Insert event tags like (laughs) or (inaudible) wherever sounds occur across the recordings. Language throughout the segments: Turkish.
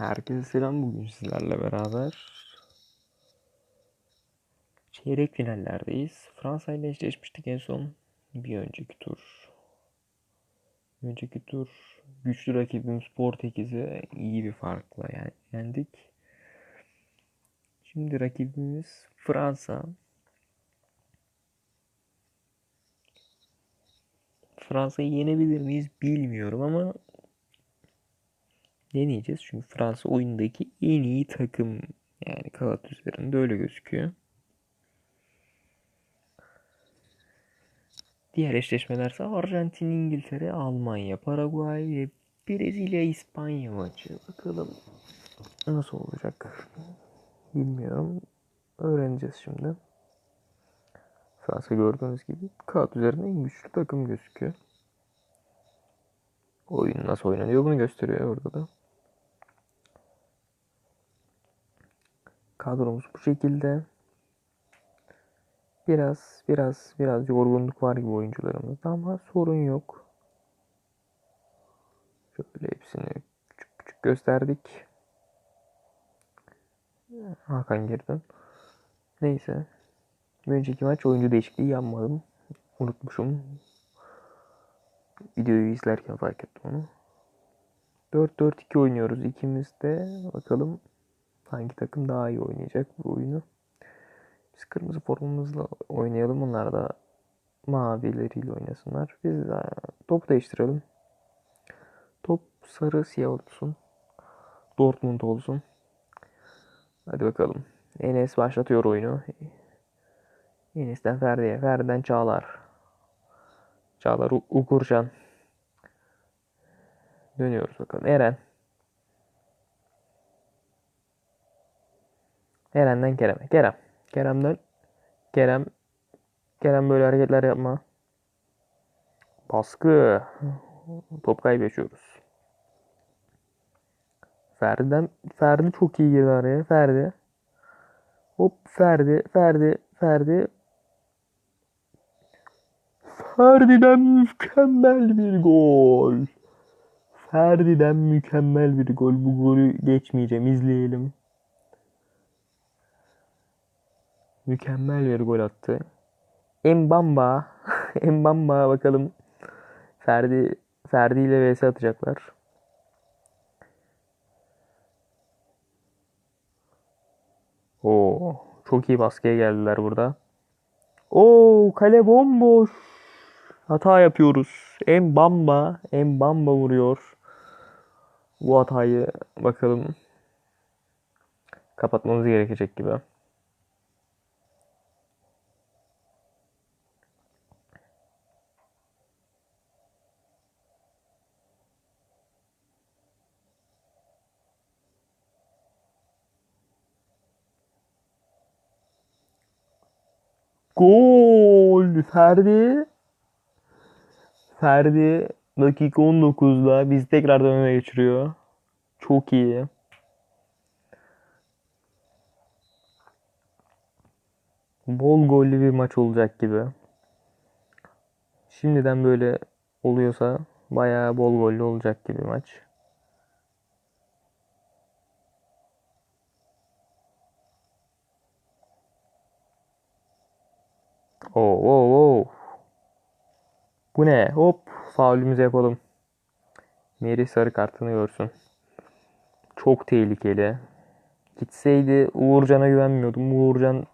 Herkese selam bugün sizlerle beraber. Çeyrek finallerdeyiz. Fransa ile eşleşmiştik en son. Bir önceki tur. Bir önceki tur güçlü rakibimiz Portekiz'i iyi bir farkla yani yendik. Şimdi rakibimiz Fransa. Fransa'yı yenebilir miyiz bilmiyorum ama deneyeceğiz. Çünkü Fransa oyundaki en iyi takım. Yani kağıt üzerinde öyle gözüküyor. Diğer eşleşmelerse Arjantin, İngiltere, Almanya, Paraguay ve Brezilya, İspanya maçı. Bakalım nasıl olacak bilmiyorum. Öğreneceğiz şimdi. Fransa gördüğünüz gibi kağıt üzerinde en güçlü takım gözüküyor. Oyun nasıl oynanıyor bunu gösteriyor orada da. Kadromuz bu şekilde. Biraz biraz biraz yorgunluk var gibi oyuncularımızda ama sorun yok. Şöyle hepsini küçük küçük gösterdik. Hakan dön. Neyse. Bir önceki maç oyuncu değişikliği yapmadım. Unutmuşum. Videoyu izlerken fark ettim onu. 4-4-2 oynuyoruz ikimiz de. Bakalım hangi takım daha iyi oynayacak bu oyunu. Biz kırmızı formumuzla oynayalım. Onlar da mavileriyle oynasınlar. Biz de topu değiştirelim. Top sarı siyah olsun. Dortmund olsun. Hadi bakalım. Enes başlatıyor oyunu. Enes'ten Ferdi'ye. Ferdi'den Çağlar. Çağlar U- Uğurcan. Dönüyoruz bakalım. Eren. Eren'den Kerem'e. Kerem. Kerem'den Kerem. Kerem böyle hareketler yapma. Baskı. Top kaybediyoruz. Ferdi'den Ferdi çok iyi girdi araya. Ferdi. Hop Ferdi. Ferdi. Ferdi. Ferdi'den mükemmel bir gol. Ferdi'den mükemmel bir gol. Bu golü geçmeyeceğim. İzleyelim. Mükemmel bir gol attı. Mbamba. (laughs) Mbamba bakalım. Ferdi Ferdi ile vs atacaklar. Oo, çok iyi baskıya geldiler burada. Oo, kale bomboş. Hata yapıyoruz. Mbamba, Mbamba vuruyor. Bu hatayı bakalım kapatmamız gerekecek gibi. Gol! Ferdi. Ferdi dakika 19'da bizi tekrardan öne geçiriyor. Çok iyi. Bol gollü bir maç olacak gibi. Şimdiden böyle oluyorsa bayağı bol gollü olacak gibi maç. Oo, oo, oo. Bu ne? Hop faulümüzü yapalım. Meri sarı kartını görsün. Çok tehlikeli. Gitseydi Uğurcan'a güvenmiyordum. Uğurcan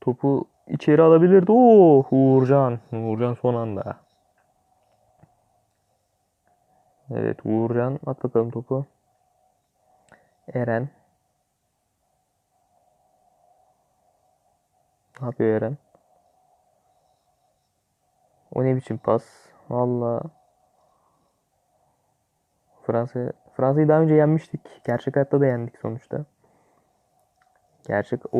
topu içeri alabilirdi. Oo Uğurcan. Uğurcan son anda. Evet Uğurcan at bakalım topu. Eren. Ne yapıyor Eren? O ne biçim pas? Valla. Fransa Fransa'yı daha önce yenmiştik. Gerçek hayatta da yendik sonuçta. Gerçek o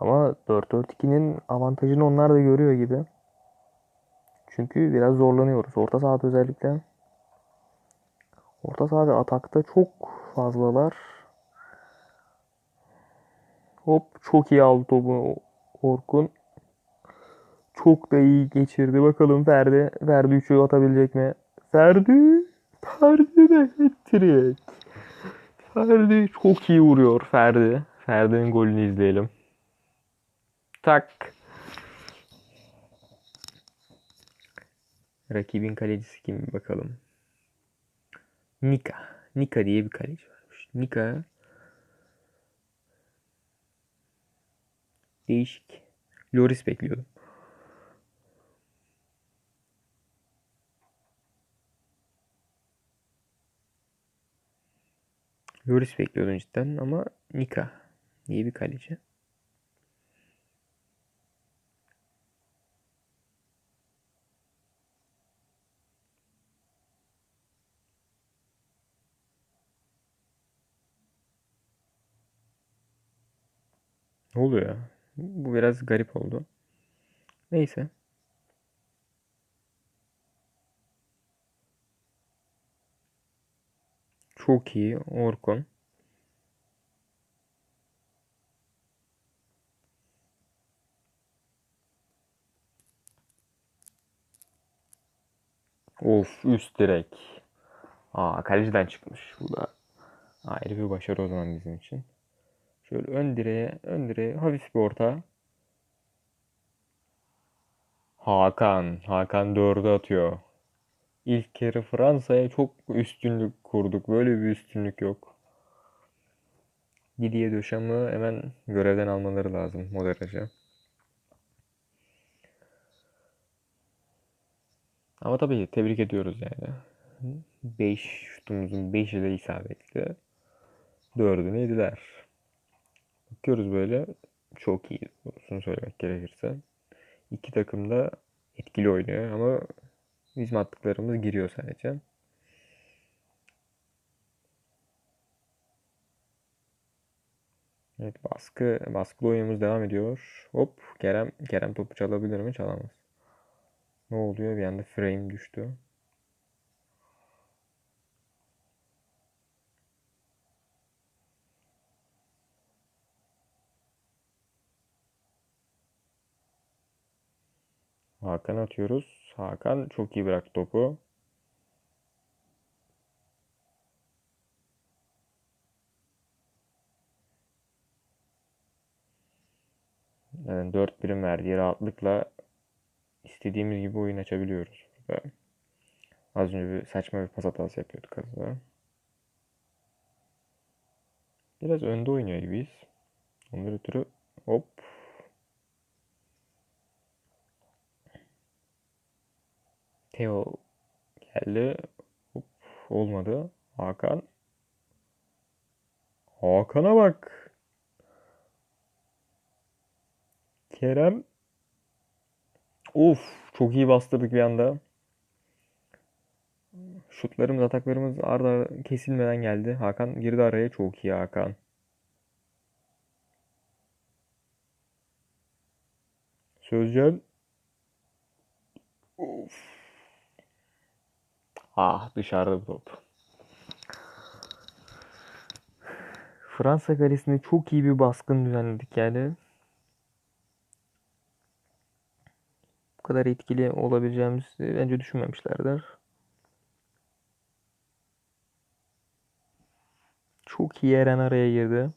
ama 4-4-2'nin avantajını onlar da görüyor gibi. Çünkü biraz zorlanıyoruz. Orta sahada özellikle. Orta saha ve atakta çok fazlalar. Hop çok iyi aldı topu Orkun. Çok da iyi geçirdi. Bakalım Ferdi. Ferdi 3'ü atabilecek mi? Ferdi. Ferdi de hat-trick. Ferdi çok iyi vuruyor Ferdi. Ferdi'nin golünü izleyelim. Tak. Rakibin kalecisi kim bakalım. Nika. Nika diye bir kaleci varmış. Nika değişik. Loris bekliyordum. Loris bekliyordum cidden ama Nika diye bir kaleci. Ne oluyor ya? Bu biraz garip oldu. Neyse. Çok iyi. Orkun. Of üst direk. Aa kaleciden çıkmış. Bu da ayrı bir başarı o zaman bizim için. Şöyle ön direğe, ön direğe hafif bir orta. Hakan. Hakan dördü atıyor. İlk kere Fransa'ya çok üstünlük kurduk. Böyle bir üstünlük yok. Didier Dechamps'ı hemen görevden almaları lazım o. Ama tabii tebrik ediyoruz yani. 5 şutumuzun 5'i de isabetli. 4'ünü yediler. Bakıyoruz böyle. Çok iyi. Bunu söylemek gerekirse. İki takım da etkili oynuyor ama bizim attıklarımız giriyor sadece. Evet baskı baskılı oyunumuz devam ediyor. Hop Kerem Kerem topu çalabilir mi? Çalamaz. Ne oluyor? Bir anda frame düştü. Hakan atıyoruz. Hakan çok iyi bıraktı topu. Yani 4 birim verdiği rahatlıkla istediğimiz gibi oyun açabiliyoruz burada. Az önce bir saçma bir pas hatası yapıyorduk aslında. Biraz önde oynuyor gibiyiz. Ondan ötürü hop. Theo geldi. Hop, olmadı. Hakan. Hakan'a bak. Kerem. Of çok iyi bastırdık bir anda. Şutlarımız, ataklarımız arda kesilmeden geldi. Hakan girdi araya. Çok iyi Hakan. Sözcan. Ah dışarıda bu top. Fransa kalesinde çok iyi bir baskın düzenledik yani. Bu kadar etkili olabileceğimizi bence düşünmemişlerdir. Çok iyi Eren araya girdi.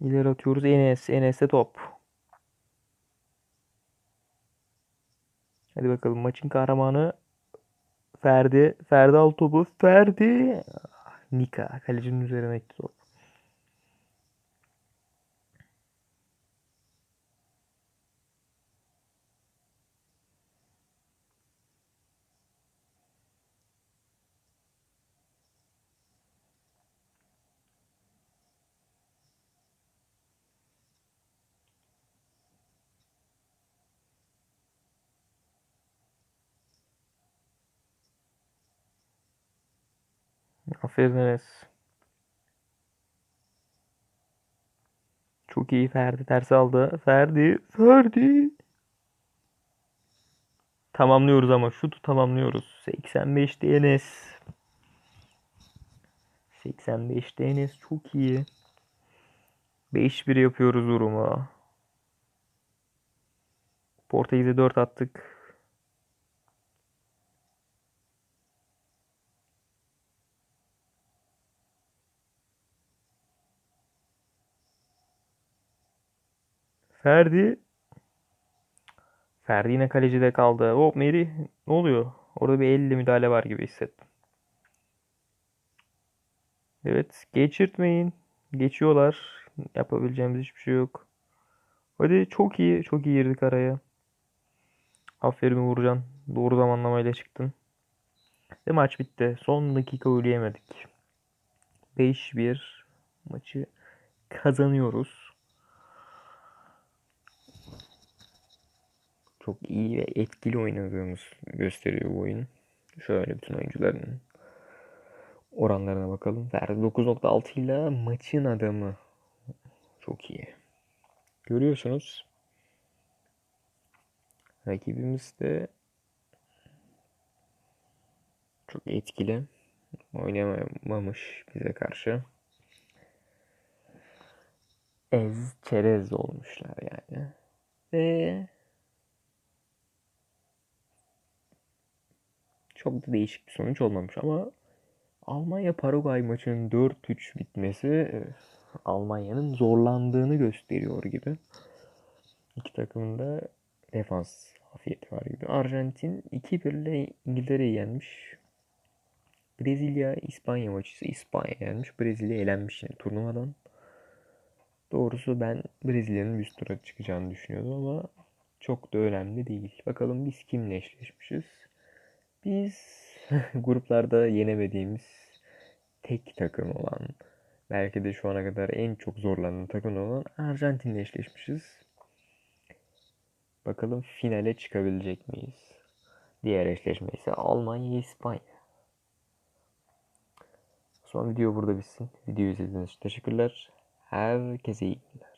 İleri atıyoruz. Enes. Enes'te top. Hadi bakalım maçın kahramanı Ferdi. Ferdi al topu. Ferdi. Nika. Kalecinin üzerine gitti top. Aferin Enes. Çok iyi Ferdi ters aldı. Ferdi. Ferdi. Tamamlıyoruz ama şutu tamamlıyoruz. 85'te Enes. 85'te Enes çok iyi. 5-1 yapıyoruz durumu. Portekiz'e 4 attık. Ferdi. Ferdi yine kalecide kaldı. Hop Meri. Ne oluyor? Orada bir elle müdahale var gibi hissettim. Evet. Geçirtmeyin. Geçiyorlar. Yapabileceğimiz hiçbir şey yok. Hadi çok iyi. Çok iyi girdik araya. Aferin Uğurcan. Doğru zamanlamayla çıktın. Ve maç bitti. Son dakika golü yemedik. 5-1 maçı kazanıyoruz. Çok iyi ve etkili oynadığımız gösteriyor bu oyun. Şöyle bütün oyuncuların oranlarına bakalım. Ferdi 9.6 ile maçın adamı. Çok iyi. Görüyorsunuz. Rakibimiz de çok etkili. Oynamamış bize karşı. Ez çerez olmuşlar yani. Ve çok da değişik bir sonuç olmamış ama Almanya Paraguay maçının 4-3 bitmesi Almanya'nın zorlandığını gösteriyor gibi. İki takımın da defans afiyeti var gibi. Arjantin 2-1 ile İngiltere'yi yenmiş. Brezilya İspanya maçı ise İspanya yenmiş. Brezilya elenmiş yine turnuvadan. Doğrusu ben Brezilya'nın üst tura çıkacağını düşünüyordum ama çok da önemli değil. Bakalım biz kimle eşleşmişiz? Biz (laughs) gruplarda yenemediğimiz tek takım olan belki de şu ana kadar en çok zorlanan takım olan Arjantin'le eşleşmişiz. Bakalım finale çıkabilecek miyiz? Diğer eşleşme ise Almanya İspanya. Zaman video burada bitsin. Videoyu izlediğiniz için teşekkürler. Herkese iyi günler.